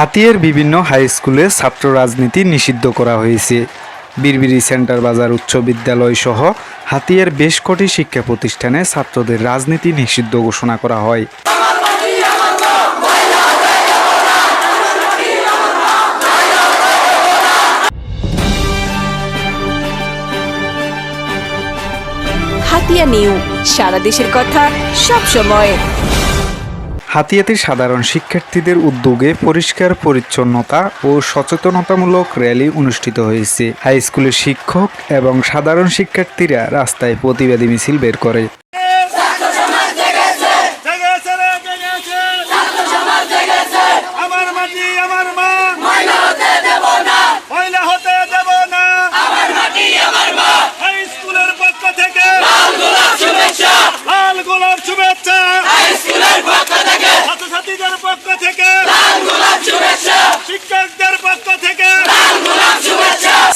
হাতিয়ার বিভিন্ন হাই স্কুলে ছাত্র রাজনীতি নিষিদ্ধ করা হয়েছে। বীরবিরি সেন্টার বাজার উচ্চ বিদ্যালয় সহ হাতিয়ার বেশ কটি শিক্ষা প্রতিষ্ঠানে ছাত্রদের রাজনীতি নিষিদ্ধ ঘোষণা করা হয়। হাতিয়া নিউ, সারা দেশের কথা সব সময়। হাতিয়াতে সাধারণ শিক্ষার্থীদের উদ্যোগে পরিষ্কার পরিচ্ছন্নতা ও সচেতনতামূলক র্যালি অনুষ্ঠিত হয়েছে। হাই স্কুলের শিক্ষক এবং সাধারণ শিক্ষার্থীরা রাস্তায় প্রতিবাদী মিছিল বের করে।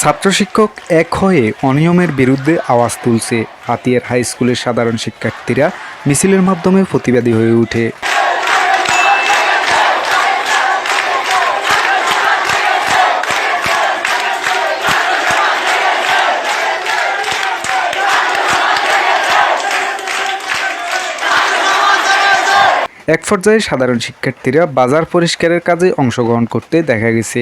ছাত্র শিক্ষক এক হয়ে অনিয়মের বিরুদ্ধে আওয়াজ তুলছে। হাতিয়ার হাই স্কুলের সাধারণ শিক্ষার্থীরা মিছিলের মাধ্যমে প্রতিবাদী হয়ে ওঠে। এক পর্যায়ে সাধারণ শিক্ষার্থীরা বাজার পরিষ্কারের কাজে অংশগ্রহণ করতে দেখা গেছে।